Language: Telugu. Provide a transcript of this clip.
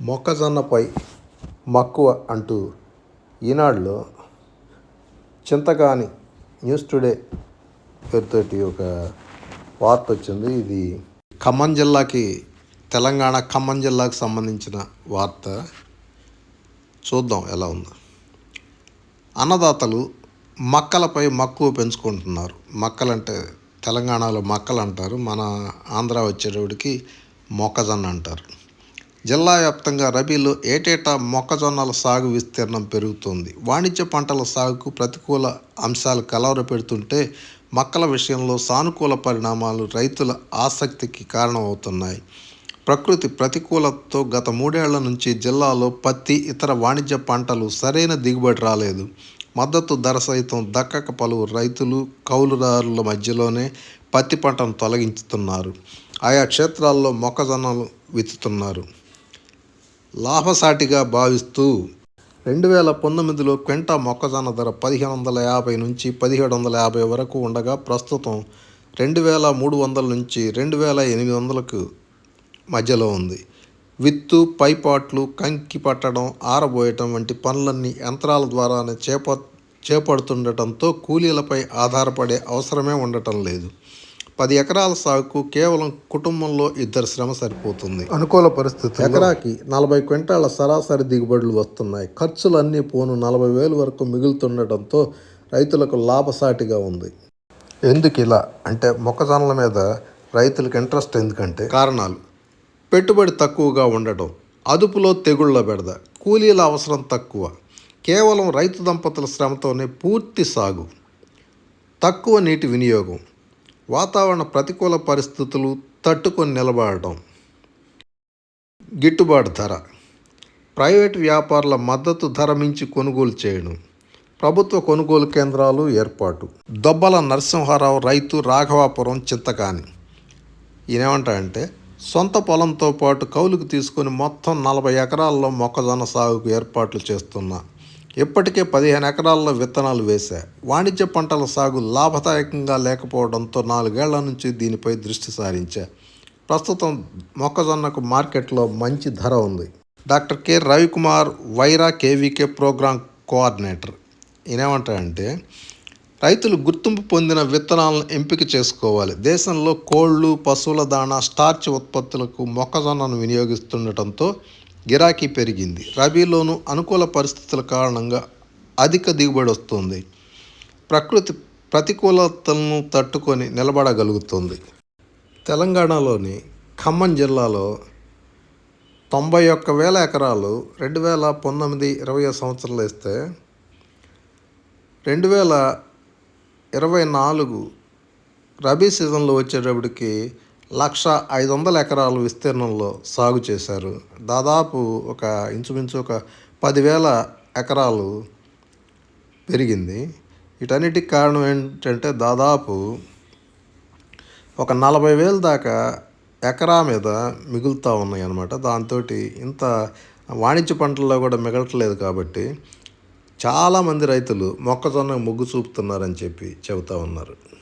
మొక్కజొన్నపై మక్కువ అంటూ ఈనాడులో చింతకాని న్యూస్ టుడే పేరుతోటి ఒక వార్త వచ్చింది ఇది ఖమ్మం జిల్లాకి తెలంగాణ ఖమ్మం జిల్లాకు సంబంధించిన వార్త. చూద్దాం ఎలా ఉందో. అన్నదాతలు మక్కలపై మక్కువ పెంచుకుంటున్నారు. మక్కలంటే తెలంగాణలో మక్కలు అంటారు మన ఆంధ్ర వచ్చేటప్పటికి మొక్కజొన్న అంటారు. జిల్లా వ్యాప్తంగా రబీలో ఏటేటా మొక్కజొన్నల సాగు విస్తీర్ణం పెరుగుతోంది. వాణిజ్య పంటల సాగుకు ప్రతికూల అంశాలు కలవరపెడుతుంటే మొక్కల విషయంలో సానుకూల పరిణామాలు రైతుల ఆసక్తికి కారణమవుతున్నాయి. ప్రకృతి ప్రతికూలతతో గత మూడేళ్ళ నుంచి జిల్లాలో పత్తి ఇతర వాణిజ్య పంటలు సరైన దిగుబడి రాలేదు. మద్దతు ధర సైతం దక్కక పలువురు రైతులు కౌలుదారుల మధ్యలోనే పత్తి పంటను తొలగించుతున్నారు. ఆయా క్షేత్రాల్లో మొక్కజొన్నలు విత్తుతున్నారు. లాభసాటిగా భావిస్తూ రెండు వేల పంతొమ్మిదిలో క్వింటా మొక్కజొన్న ధర పదిహేను వందల యాభై నుంచి పదిహేడు వందల యాభై వరకు ఉండగా ప్రస్తుతం రెండు వేల మూడు వందల నుంచి రెండు వేల ఎనిమిది వందలకు మధ్యలో ఉంది. విత్తు పైపాట్లు కంకి పట్టడం ఆరబోయటం వంటి పనులన్నీ యంత్రాల ద్వారానే చేప చేపడుతుండటంతో కూలీలపై ఆధారపడే అవసరమే ఉండటం లేదు. పది ఎకరాల సాగుకు కేవలం కుటుంబంలో ఇద్దరు శ్రమ సరిపోతుంది. అనుకూల పరిస్థితి ఎకరాకి నలభై క్వింటాల సరాసరి దిగుబడులు వస్తున్నాయి. ఖర్చులు అన్నీ పోను నలభై వేలు వరకు మిగులుతుండటంతో రైతులకు లాభసాటిగా ఉంది. ఎందుకు ఇలా? అంటే మొక్కజొన్నల మీద రైతులకు ఇంట్రెస్ట్ ఎందుకంటే? కారణాలు. పెట్టుబడి తక్కువగా ఉండటం అదుపులో తెగుళ్ళ బెడద కూలీల అవసరం తక్కువ కేవలం రైతు దంపతుల శ్రమతోనే పూర్తి సాగు తక్కువ నీటి వినియోగం వాతావరణ ప్రతికూల పరిస్థితులు తట్టుకొని నిలబడటం. గిట్టుబాటు ధర. ప్రైవేటు వ్యాపారుల మద్దతు ధర మించి కొనుగోలు చేయడం. ప్రభుత్వ కొనుగోలు కేంద్రాలు ఏర్పాటు. దొబ్బల నరసింహారావు రైతు రాఘవాపురం చింతకాని. ఈయనేమంటాడంటే సొంత పొలంతో పాటు కౌలుకు తీసుకొని మొత్తం నలభై ఎకరాల్లో మొక్కజొన్న సాగుకు ఏర్పాట్లు చేస్తున్నా. ఇప్పటికే పదిహేను ఎకరాల్లో విత్తనాలు వేశా. వాణిజ్య పంటల సాగు లాభదాయకంగా లేకపోవడంతో నాలుగేళ్ళ నుంచి దీనిపై దృష్టి సారించా. ప్రస్తుతం మొక్కజొన్నకు మార్కెట్లో మంచి ధర ఉంది. Doctor K. Ravikumar Wyra KVK programme coordinator. ఈయనేమంటాడంటే రైతులు గుర్తింపు పొందిన విత్తనాలను ఎంపిక చేసుకోవాలి. దేశంలో కోళ్ళు పశువుల దాణా స్టార్చ్ ఉత్పత్తులకు మొక్కజొన్నను వినియోగిస్తుండటంతో గిరాకీ పెరిగింది. రబీలోనూ అనుకూల పరిస్థితుల కారణంగా అధిక దిగుబడి వస్తుంది. ప్రకృతి ప్రతికూలతలను తట్టుకొని నిలబడగలుగుతుంది. తెలంగాణలోని ఖమ్మం జిల్లాలో తొంభై ఒక్క వేల ఎకరాలు రెండు వేల పంతొమ్మిది ఇరవై సంవత్సరాలు వేస్తే రెండు వేల ఇరవై నాలుగు రబీ సీజన్లో వచ్చేటప్పటికి లక్ష ఐదు వందల ఎకరాలు విస్తీర్ణంలో సాగు చేశారు. దాదాపు ఒక ఇంచుమించు ఒక పదివేల ఎకరాలు పెరిగింది. వీటన్నిటికి కారణం ఏంటంటే దాదాపు ఒక నలభై వేలు దాకా ఎకరా మీద మిగులుతూ ఉన్నాయి అన్నమాట దాంతో ఇంత వాణిజ్య పంటల్లో కూడా మిగలట్లేదు కాబట్టి చాలామంది రైతులు మొక్కజొన్న మొగ్గు చూపుతున్నారని చెప్పి చెబుతూ ఉన్నారు.